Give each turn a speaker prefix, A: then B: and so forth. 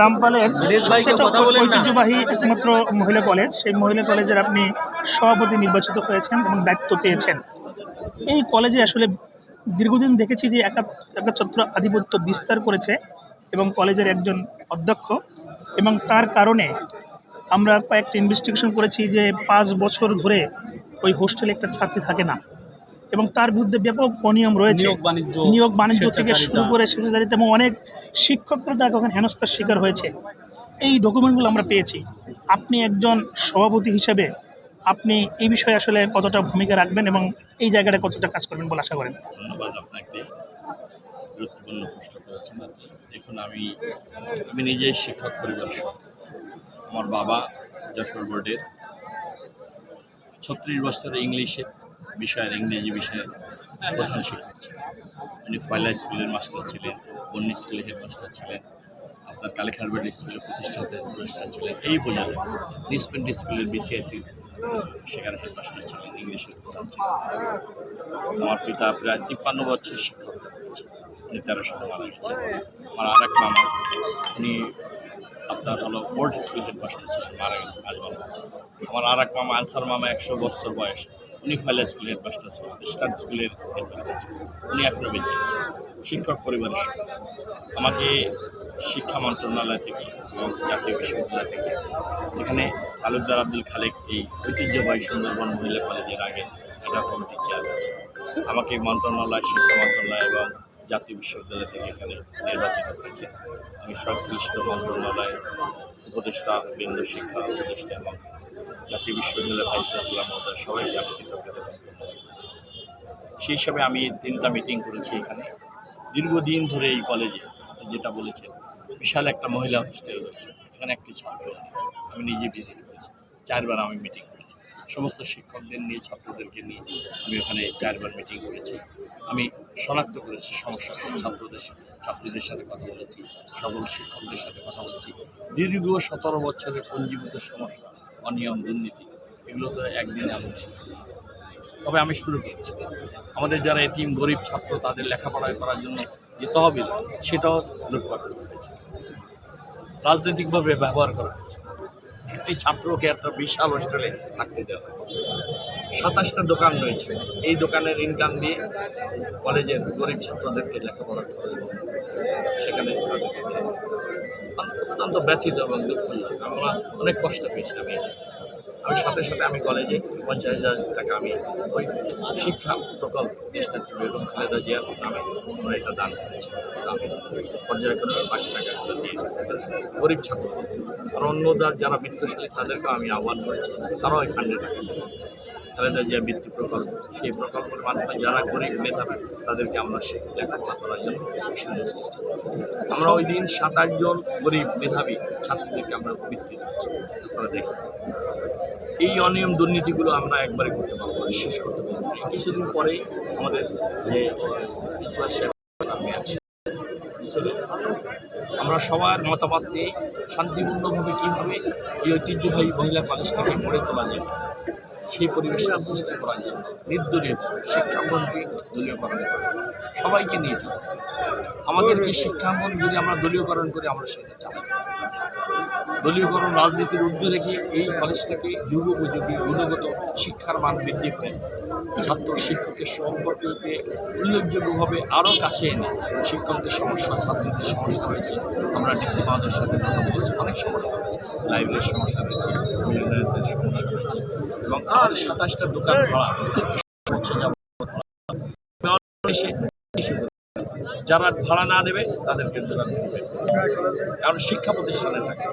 A: রামপালের। ঐতিহ্যবাহী একমাত্র মহিলা কলেজ। সেই মহিলা কলেজের আপনি সভাপতি নির্বাচিত হয়েছেন এবং দায়িত্ব পেয়েছেন। এই কলেজে আসলে দীর্ঘদিন দেখেছি যে একা একাছত্র আধিপত্য বিস্তার করেছে এবং কলেজের একজন অধ্যক্ষ এবং তার কারণে আমরা কয়েকটা ইনভেস্টিগেশন করেছি যে পাঁচ বছর ধরে ওই হোস্টেলে একটা ছাত্রী থাকে না। এবং তার বিরুদ্ধে ব্যাপক অনিয়ম রয়েছে।
B: নিয়োগ বাণিজ্য
A: থেকে শুরু করে স্বেচ্ছাচারিতা এবং অনেক শিক্ষকরা তাকে ওখানে হেনস্থার শিকার হয়েছে। এই ডকুমেন্টগুলো আমরা পেয়েছি। আপনি একজন সভাপতি হিসেবে আপনি এই বিষয়ে আসলে কতটা ভূমিকা রাখবেন এবং এই জায়গাটা কতটা কাজ করবেন বলে আশা করেন?
C: ধন্যবাদ আপনাকে। গুরুত্বপূর্ণ প্রশ্ন করেছেন আপনি। দেখুন আমি আমি নিজেই শিক্ষক পরিবার সহ। আমার বাবা যশোর বোর্ডের ছত্রিশ বছরের ইংলিশে বিষয়ের, ইংরেজি বিষয়ের প্রধান শিক্ষক ছিলেন উনি ফয়লা স্কুলের মাস্টার ছিলেন বন্নি স্কুলের হেডমাস্টার ছিলেন, আপনার কালীখারবেড স্কুলের প্রতিষ্ঠাতা প্রতিষ্ঠা ছিলেন, এই বোঝালে নিসপেন্ট স্কুলের বিসিএসি সেখানে হেডমাস্টার ছিলেন, ইংলিশের প্রধান ছিলেন। আমার পিতা প্রায় তিপ্পান্ন বছর শিক্ষক উনি তেরো সালে মারা গেছেন। আমার আর এক মামা, উনি আপনার হলো বোর্ড স্কুল হেডমাস্টার ছিলেন, মারা গেছেন আমার আর এক মামা, আনসার মামা একশো বছর বয়স। উনি ফয়লা স্কুলের হেডমাস্টার ছিলেন স্টার স্কুলের হেডমাস্টার ছিলেন উনি এখনও বেঁচে আছেন। শিক্ষক পরিবারের আমাকে শিক্ষা মন্ত্রণালয় থেকে এবং জাতীয় বিশ্ববিদ্যালয় থেকে, যেখানে তালুকদার আব্দুল খালেক এই ঐতিহ্যবাহী সুন্দরবন মহিলা কলেজের আগে একটা কমিটির চেয়ার আছে। আমাকে মন্ত্রণালয়, শিক্ষা মন্ত্রণালয় এবং জাতীয় বিশ্ববিদ্যালয় থেকে এখানে নির্বাচিত করেছে আমি সংশ্লিষ্ট মন্ত্রণালয় উপদেষ্টা, বৃন্দ, শিক্ষা উপদেষ্টা এবং জাতীয় বিশ্ববিদ্যালয়ের ভাইস চ্যান্সেলর মহোদয় সবাইকে আমি কৃতজ্ঞতা। সেই হিসাবে আমি তিনটা মিটিং করেছি এখানে। দীর্ঘদিন ধরে এই কলেজে যেটা বলেছেন, বিশাল একটা মহিলা হোস্টেল রয়েছে। এখানে একটি ছাত্র আমি নিজে ভিজিট করেছি। চারবার আমি মিটিং করেছি। সমস্ত শিক্ষকদের নিয়ে, ছাত্রদেরকে নিয়ে আমি ওখানে চারবার মিটিং করেছি। আমি শনাক্ত করেছি সমস্যা ছাত্রদের ছাত্রীদের সাথে কথা বলেছি, সকল শিক্ষকদের সাথে কথা বলেছি। দীর্ঘ সতেরো বছরের পঞ্জীভূত সমস্যা। অনিয়ম, দুর্নীতি, এগুলো তো একদিনে আমি শেষ তবে আমি শুরু করছি। আমাদের যারা এটিম গরিব ছাত্র, তাদের লেখাপড়া করার জন্য যে তহবিল, সেটাও লুটপাট করা হয়েছে। রাজনৈতিকভাবে ব্যবহার করা হয়েছে। একটি ছাত্রকে একটা বিশাল হোস্টেলে থাকতে দেওয়া হয়। সাতাশটা দোকান রয়েছে এই দোকানের ইনকাম দিয়ে কলেজের গরিব ছাত্রদেরকে লেখাপড়া করে। সেখানে। অত্যন্ত ব্যথিত এবং দুঃখ আমরা অনেক কষ্ট পেয়েছি আমি আমি সাথে সাথে আমি কলেজে পঞ্চাশ হাজার টাকা আমি ওই শিক্ষা প্রকল্প দেশনেত্রী বেগম খালেদা জিয়ার নামে এটা দান করেছি। আমি পর্যায়ক্রমে বাকি টাকাগুলো দিয়ে গরিব ছাত্র। আর অন্যদের যারা বিত্তশালী, তাদেরকেও আমি আহ্বান করেছি। তারাও এই ফান্ডে টাকা খালেদা জিয়া বৃত্তি প্রকল্প, সেই প্রকল্পের মাধ্যমে যারা গরিব মেধাবী, তাদেরকে আমরা সে লেখাপড়া করার জন্য সুযোগ সৃষ্টি করি। আমরা ওই দিন সাতাশ জন গরিব মেধাবী ছাত্রদেরকে আমরা বৃত্তি দিচ্ছি। আপনারা দেখেন এই অনিয়ম দুর্নীতিগুলো আমরা একবারে করতে পারব শেষ করতে পারব কিছুদিন পরে আমাদের যে প্রিন্সিপাল আমরা সবার মতামত নিয়ে শান্তিপূর্ণভাবে কীভাবে এই ঐতিহ্যবাহী মহিলা কলেজটাকে গড়ে তোলা যায়, সেই পরিবেশটা সৃষ্টি করার জন্য নির্দলীয় শিক্ষামন্ত্রী দলীয়করণ করে। সবাইকে নিয়ে চলবে আমাদেরকে শিক্ষাঙ্গন যদি আমরা দলীয়করণ করি আমরা সেটা চালাবো দলীয়করণ রাজনীতির ঊর্ধ্বে রেখে এই কলেজটাকে যুগোপযোগী গুণগত শিক্ষার মান বৃদ্ধি করে। ছাত্র শিক্ষকের সম্পর্ককে উল্লেখযোগ্যভাবে আরও কাছে এনে শিক্ষকদের সমস্যা, ছাত্রীদের সমস্যা রয়েছে। আমরা ডিসি মহোদয়ের সাথে কথা বলেছি, অনেক সমস্যা রয়েছে। লাইব্রেরির সমস্যা রয়েছে মিলনায়তের সমস্যা রয়েছে এবং আর সাতাশটা দোকান ভাড়া হচ্ছে। যারা ভাড়া না দেবে তাদেরকে। কারণ শিক্ষা প্রতিষ্ঠানে থাকে